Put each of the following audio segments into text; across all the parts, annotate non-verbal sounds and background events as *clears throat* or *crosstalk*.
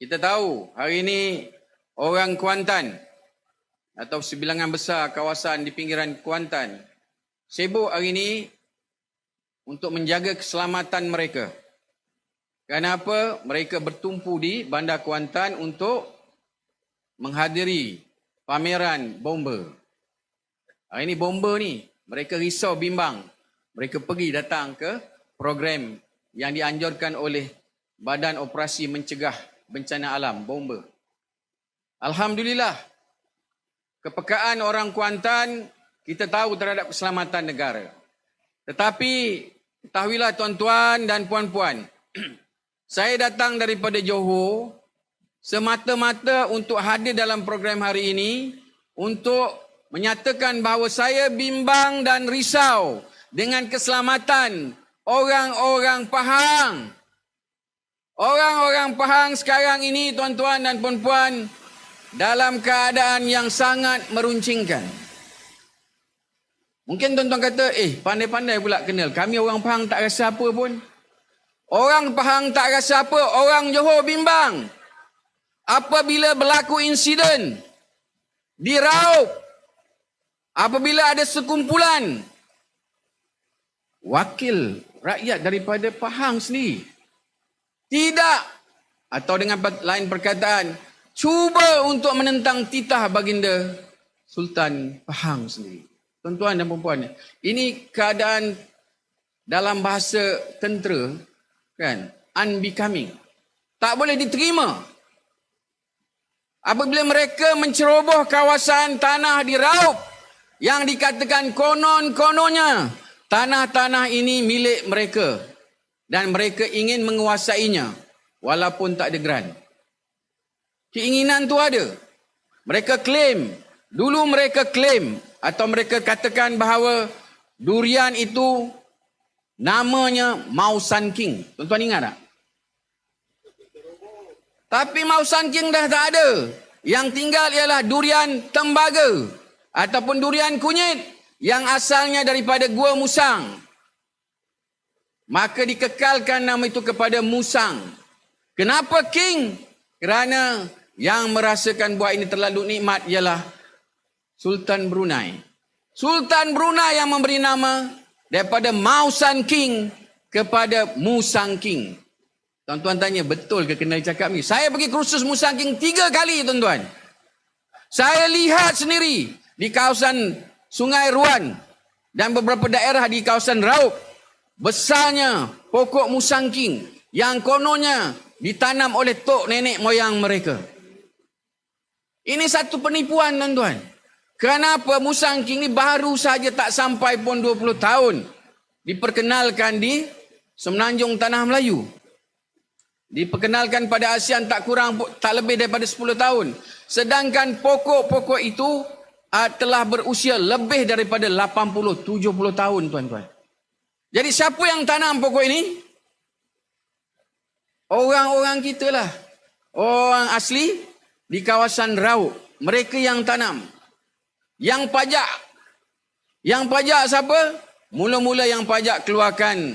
Kita tahu hari ini orang Kuantan atau sebilangan besar kawasan di pinggiran Kuantan sibuk hari ini untuk menjaga keselamatan mereka. Kenapa? Mereka bertumpu di Bandar Kuantan untuk menghadiri pameran bomba. Hari ini bomba ni, mereka risau bimbang. Mereka pergi datang ke program yang dianjurkan oleh Badan Operasi Mencegah Bencana Alam, bomba. Alhamdulillah, kepekaan orang Kuantan kita tahu terhadap keselamatan negara. Tetapi ketahuilah tuan-tuan dan puan-puan, *clears throat* saya datang daripada Johor semata-mata untuk hadir dalam program hari ini untuk menyatakan bahawa saya bimbang dan risau dengan keselamatan orang-orang Pahang. Orang-orang Pahang sekarang ini tuan-tuan dan puan-puan dalam keadaan yang sangat meruncingkan. Mungkin tuan-tuan kata, eh pandai-pandai pula kenal. Kami orang Pahang tak rasa apa pun. Orang Pahang tak rasa apa, orang Johor bimbang. Apabila berlaku insiden di Raup, apabila ada sekumpulan wakil rakyat daripada Pahang sendiri tidak atau dengan lain perkataan cuba untuk menentang titah baginda Sultan Pahang sendiri. Tuan-tuan dan puan ini keadaan dalam bahasa tentera kan unbecoming. Tak boleh diterima. Apabila mereka menceroboh kawasan tanah di Raup yang dikatakan konon-kononnya tanah-tanah ini milik mereka dan mereka ingin menguasainya walaupun tak ada grant. Keinginan tu ada. Mereka claim, dulu mereka claim atau mereka katakan bahawa durian itu namanya Mausan King. Tuan-tuan ingat tak? Tapi Mausan King dah tak ada. Yang tinggal ialah durian tembaga ataupun durian kunyit yang asalnya daripada Gua Musang. Maka dikekalkan nama itu kepada Musang. Kenapa King? Kerana yang merasakan buah ini terlalu nikmat ialah Sultan Brunei. Sultan Brunei yang memberi nama daripada Mausan King kepada Musang King. Tuan-tuan tanya, betul ke kena cakap ni? Saya pergi kursus Musang King tiga kali, tuan-tuan. Saya lihat sendiri di kawasan Sungai Ruan dan beberapa daerah di kawasan Raub. Besarnya pokok Musang King yang kononnya ditanam oleh tok nenek moyang mereka. Ini satu penipuan, tuan-tuan. Kenapa Musang King ni baru saja tak sampai pun 20 tahun diperkenalkan di Semenanjung Tanah Melayu. Diperkenalkan pada ASEAN tak kurang tak lebih daripada 10 tahun. Sedangkan pokok-pokok itu uh, telah berusia lebih daripada 80 70 tahun tuan-tuan. Jadi siapa yang tanam pokok ini? Orang-orang kita lah. Orang asli di kawasan Rauk. Mereka yang tanam. Yang pajak. Yang pajak siapa? Mula-mula yang pajak keluarkan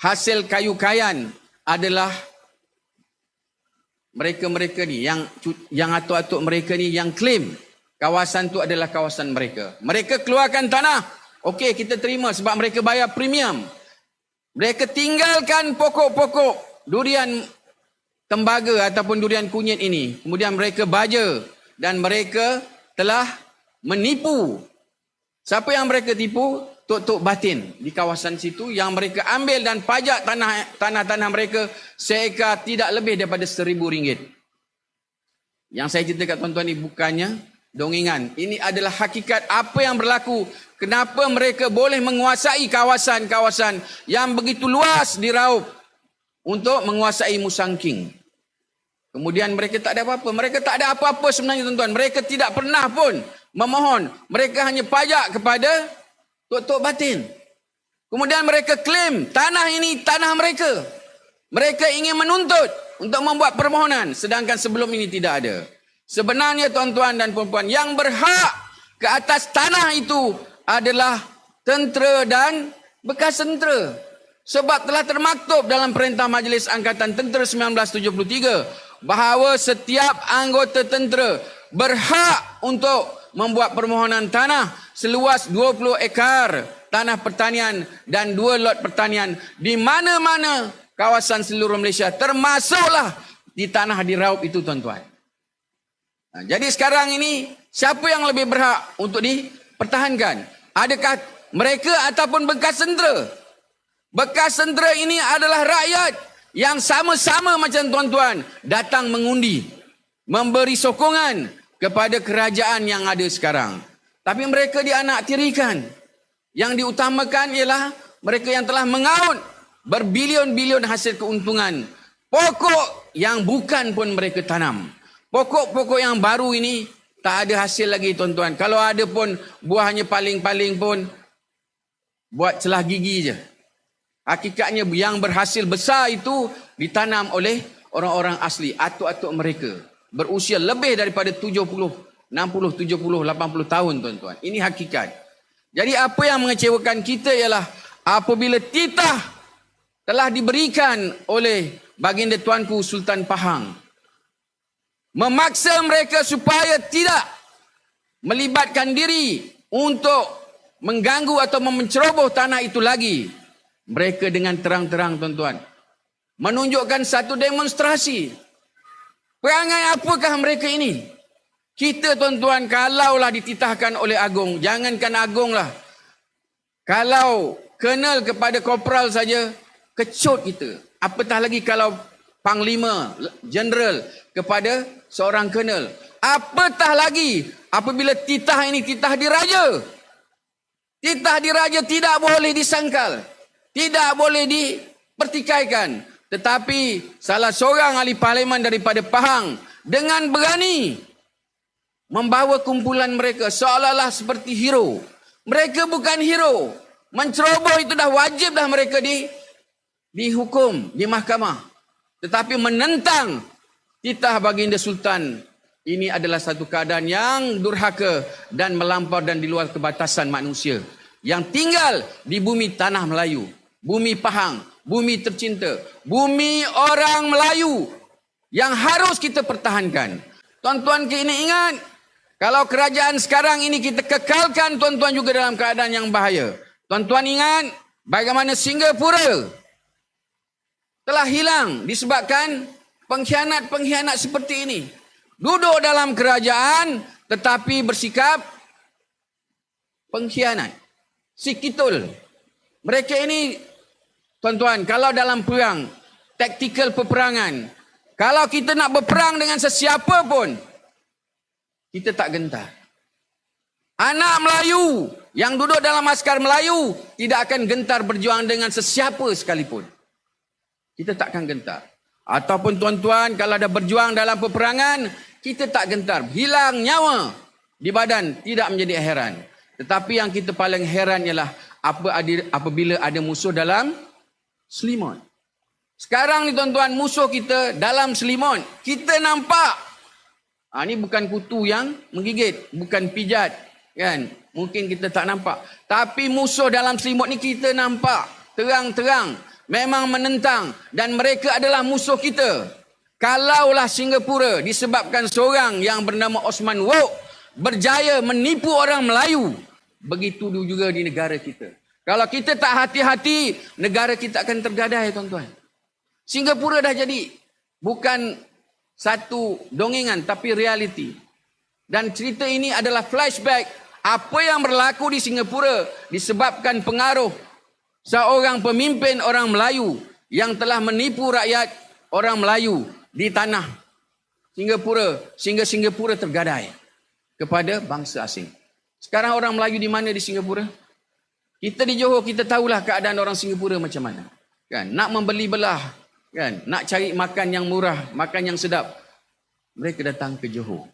hasil kayu kayan adalah mereka-mereka ni yang yang atuk-atuk mereka ni yang claim kawasan tu adalah kawasan mereka. Mereka keluarkan tanah. Okey, kita terima sebab mereka bayar premium. Mereka tinggalkan pokok-pokok durian tembaga ataupun durian kunyit ini. Kemudian mereka baja dan mereka telah menipu. Siapa yang mereka tipu? Tok-tok batin di kawasan situ yang mereka ambil dan pajak tanah tanah-tanah mereka seekar tidak lebih daripada seribu ringgit. Yang saya cerita kat tuan-tuan ni bukannya dongengan. Ini adalah hakikat apa yang berlaku. Kenapa mereka boleh menguasai kawasan-kawasan yang begitu luas di Raup untuk menguasai Musang King. Kemudian mereka tak ada apa-apa. Mereka tak ada apa-apa sebenarnya tuan-tuan. Mereka tidak pernah pun memohon. Mereka hanya pajak kepada tok-tok batin. Kemudian mereka klaim tanah ini tanah mereka. Mereka ingin menuntut untuk membuat permohonan. Sedangkan sebelum ini tidak ada. Sebenarnya tuan-tuan dan puan-puan yang berhak ke atas tanah itu adalah tentera dan bekas tentera. Sebab telah termaktub dalam perintah Majlis Angkatan Tentera 1973 bahawa setiap anggota tentera berhak untuk membuat permohonan tanah seluas 20 ekar tanah pertanian dan dua lot pertanian di mana-mana kawasan seluruh Malaysia termasuklah di tanah di Raup itu tuan-tuan. Nah, jadi sekarang ini siapa yang lebih berhak untuk dipertahankan? Adakah mereka ataupun bekas tentera? Bekas tentera ini adalah rakyat yang sama-sama macam tuan-tuan datang mengundi, memberi sokongan kepada kerajaan yang ada sekarang. Tapi mereka dianak tirikan. Yang diutamakan ialah mereka yang telah mengaut berbilion-bilion hasil keuntungan. Pokok yang bukan pun mereka tanam. Pokok-pokok yang baru ini tak ada hasil lagi tuan-tuan. Kalau ada pun buahnya paling-paling pun buat celah gigi je. Hakikatnya yang berhasil besar itu ditanam oleh orang-orang asli, atuk-atuk mereka. Berusia lebih daripada 70, 60, 70, 80 tahun tuan-tuan. Ini hakikat. Jadi apa yang mengecewakan kita ialah apabila titah telah diberikan oleh baginda tuanku Sultan Pahang. Memaksa mereka supaya tidak melibatkan diri untuk mengganggu atau menceroboh tanah itu lagi. Mereka dengan terang-terang tuan-tuan. Menunjukkan satu demonstrasi. Perangai apakah mereka ini? Kita tuan-tuan kalaulah dititahkan oleh Agung, jangankan Agung lah. Kalau kenal kepada korporal saja, kecut kita. Apatah lagi kalau panglima, general kepada seorang kenal. Apatah lagi apabila titah ini titah diraja. Titah diraja tidak boleh disangkal. Tidak boleh dipertikaikan. Tetapi salah seorang ahli parlimen daripada Pahang dengan berani membawa kumpulan mereka seolah-olah seperti hero. Mereka bukan hero. Menceroboh itu dah wajib dah mereka di dihukum di mahkamah. Tetapi menentang titah baginda sultan ini adalah satu keadaan yang durhaka dan melampau dan di luar kebatasan manusia yang tinggal di bumi tanah Melayu, bumi Pahang, bumi tercinta, bumi orang Melayu yang harus kita pertahankan. Tuan-tuan kini ingat, kalau kerajaan sekarang ini kita kekalkan tuan-tuan juga dalam keadaan yang bahaya. Tuan-tuan ingat bagaimana Singapura telah hilang disebabkan pengkhianat-pengkhianat seperti ini. Duduk dalam kerajaan tetapi bersikap pengkhianat. Sikitul. Mereka ini tuan-tuan kalau dalam perang, taktikal peperangan, kalau kita nak berperang dengan sesiapa pun, kita tak gentar. Anak Melayu yang duduk dalam askar Melayu tidak akan gentar berjuang dengan sesiapa sekalipun. Kita tak akan gentar. Ataupun tuan-tuan kalau ada berjuang dalam peperangan, kita tak gentar. Hilang nyawa di badan tidak menjadi heran. Tetapi yang kita paling heran ialah apa apabila ada musuh dalam selimut. Sekarang ni tuan-tuan musuh kita dalam selimut. Kita nampak Ha, ini bukan kutu yang menggigit, bukan pijat. Kan? Mungkin kita tak nampak. Tapi musuh dalam selimut ni kita nampak. Terang-terang. Memang menentang. Dan mereka adalah musuh kita. Kalaulah Singapura disebabkan seorang yang bernama Osman Wok berjaya menipu orang Melayu. Begitu juga di negara kita. Kalau kita tak hati-hati, negara kita akan tergadai tuan-tuan. Singapura dah jadi bukan satu dongengan tapi realiti. Dan cerita ini adalah flashback apa yang berlaku di Singapura disebabkan pengaruh seorang pemimpin orang Melayu yang telah menipu rakyat orang Melayu di tanah Singapura sehingga Singapura tergadai kepada bangsa asing. Sekarang orang Melayu di mana di Singapura? Kita di Johor kita tahulah keadaan orang Singapura macam mana. Kan? Nak membeli belah Kan? Nak cari makan yang murah, makan yang sedap. Mereka datang ke Johor.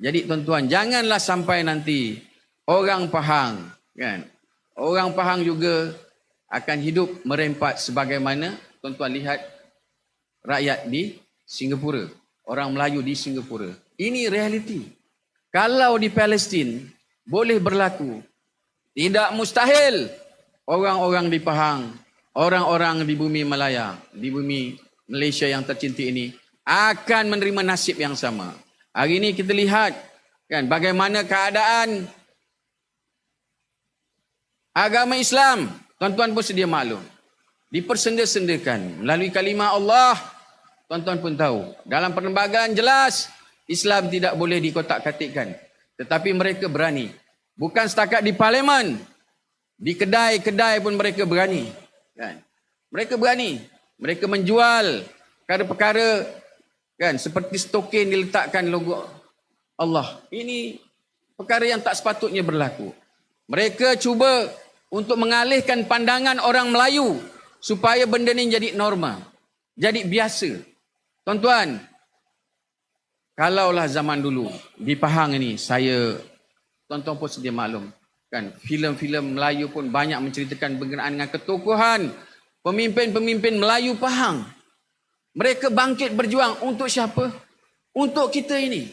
Jadi tuan-tuan, janganlah sampai nanti orang Pahang, kan? Orang Pahang juga akan hidup merempat sebagaimana tuan-tuan lihat rakyat di Singapura, orang Melayu di Singapura. Ini realiti. Kalau di Palestin boleh berlaku, tidak mustahil orang-orang di Pahang orang-orang di bumi Malaya, di bumi Malaysia yang tercinta ini akan menerima nasib yang sama. Hari ini kita lihat kan bagaimana keadaan agama Islam. Tuan-tuan pun sedia maklum. Dipersenda-sendakan melalui kalimah Allah. Tuan-tuan pun tahu. Dalam perlembagaan jelas Islam tidak boleh dikotak-katikkan. Tetapi mereka berani. Bukan setakat di parlimen. Di kedai-kedai pun mereka berani. Kan? Mereka berani. Mereka menjual perkara-perkara kan seperti stokin diletakkan logo Allah. Ini perkara yang tak sepatutnya berlaku. Mereka cuba untuk mengalihkan pandangan orang Melayu supaya benda ni jadi normal. Jadi biasa. Tuan-tuan, kalaulah zaman dulu di Pahang ini saya tuan-tuan pun sedia maklum kan filem-filem Melayu pun banyak menceritakan berkenaan dengan ketokohan pemimpin-pemimpin Melayu Pahang. Mereka bangkit berjuang untuk siapa? Untuk kita ini.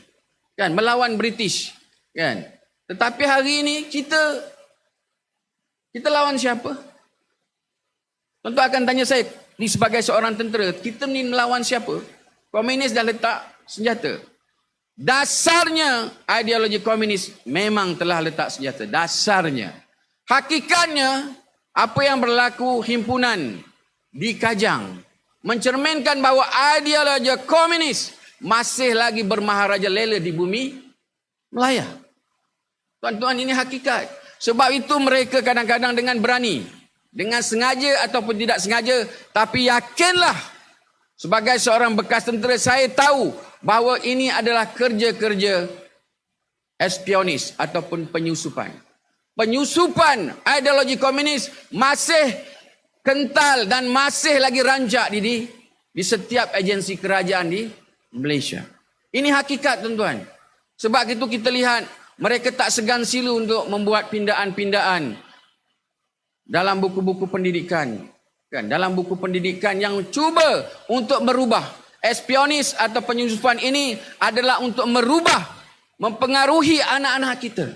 Kan melawan British, kan? Tetapi hari ini kita kita lawan siapa? Tentu akan tanya saya, ni sebagai seorang tentera, kita ni melawan siapa? Komunis dah letak senjata. Dasarnya ideologi komunis memang telah letak senjata. Dasarnya. Hakikatnya apa yang berlaku himpunan di Kajang mencerminkan bahawa ideologi komunis masih lagi bermaharaja lela di bumi Melaya. Tuan-tuan ini hakikat. Sebab itu mereka kadang-kadang dengan berani. Dengan sengaja ataupun tidak sengaja. Tapi yakinlah. Sebagai seorang bekas tentera saya tahu. Bahawa ini adalah kerja-kerja espionis ataupun penyusupan. Penyusupan ideologi komunis masih kental dan masih lagi rancak di, di, di setiap agensi kerajaan di Malaysia. Ini hakikat tuan-tuan. Sebab itu kita lihat mereka tak segan silu untuk membuat pindaan-pindaan dalam buku-buku pendidikan. Kan? Dalam buku pendidikan yang cuba untuk merubah. Espionis atau penyusupan ini adalah untuk merubah, mempengaruhi anak-anak kita.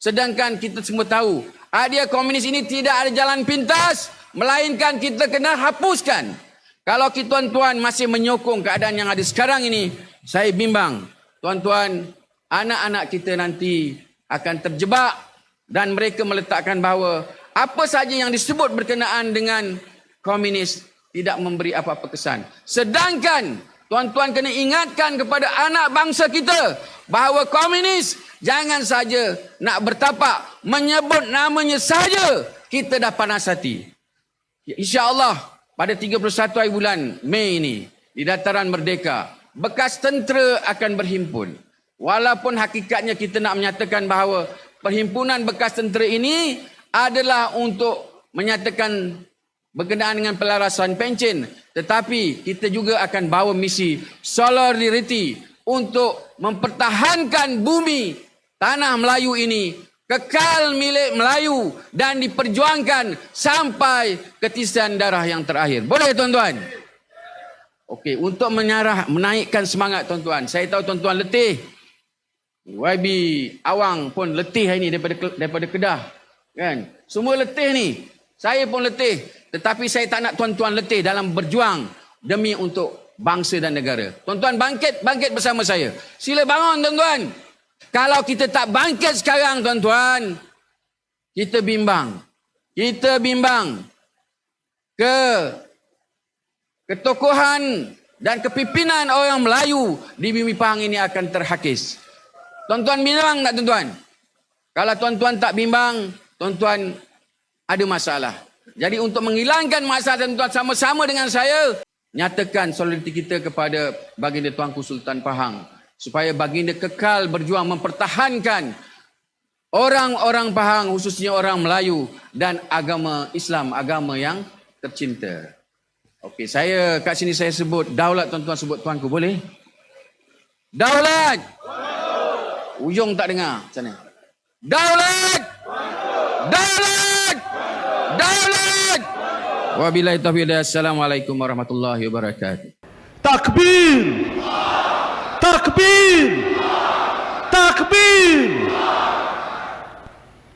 Sedangkan kita semua tahu, idea komunis ini tidak ada jalan pintas, melainkan kita kena hapuskan. Kalau kita tuan-tuan masih menyokong keadaan yang ada sekarang ini, saya bimbang. Tuan-tuan, anak-anak kita nanti akan terjebak dan mereka meletakkan bahawa apa saja yang disebut berkenaan dengan komunis tidak memberi apa-apa kesan. Sedangkan tuan-tuan kena ingatkan kepada anak bangsa kita bahawa komunis jangan saja nak bertapak menyebut namanya saja kita dah panas hati. InsyaAllah pada 31 hari bulan Mei ini di dataran merdeka bekas tentera akan berhimpun. Walaupun hakikatnya kita nak menyatakan bahawa perhimpunan bekas tentera ini adalah untuk menyatakan berkenaan dengan pelarasan pencen. Tetapi kita juga akan bawa misi solidarity untuk mempertahankan bumi tanah Melayu ini kekal milik Melayu dan diperjuangkan sampai ketisian darah yang terakhir. Boleh tuan-tuan? Okey, untuk menyarah menaikkan semangat tuan-tuan. Saya tahu tuan-tuan letih. YB Awang pun letih hari ni daripada daripada Kedah. Kan? Semua letih ni. Saya pun letih. Tetapi saya tak nak tuan-tuan letih dalam berjuang demi untuk bangsa dan negara. Tuan-tuan bangkit, bangkit bersama saya. Sila bangun tuan-tuan. Kalau kita tak bangkit sekarang tuan-tuan, kita bimbang. Kita bimbang ke ketokohan dan kepimpinan orang Melayu di bumi Pahang ini akan terhakis. Tuan-tuan bimbang tak tuan-tuan? Kalau tuan-tuan tak bimbang, tuan-tuan ada masalah. Jadi untuk menghilangkan masalah tuan-tuan sama-sama dengan saya, nyatakan solidariti kita kepada baginda Tuanku Sultan Pahang. Supaya baginda kekal berjuang mempertahankan orang-orang Pahang, khususnya orang Melayu dan agama Islam, agama yang tercinta. Okey, saya kat sini saya sebut daulat tuan-tuan sebut tuanku boleh? Daulat! Ujung tak dengar sana. Daulat! Daulat! Daulat! Wabillahi taufiq Assalamualaikum warahmatullahi wabarakatuh. Takbir! Takbir! Takbir!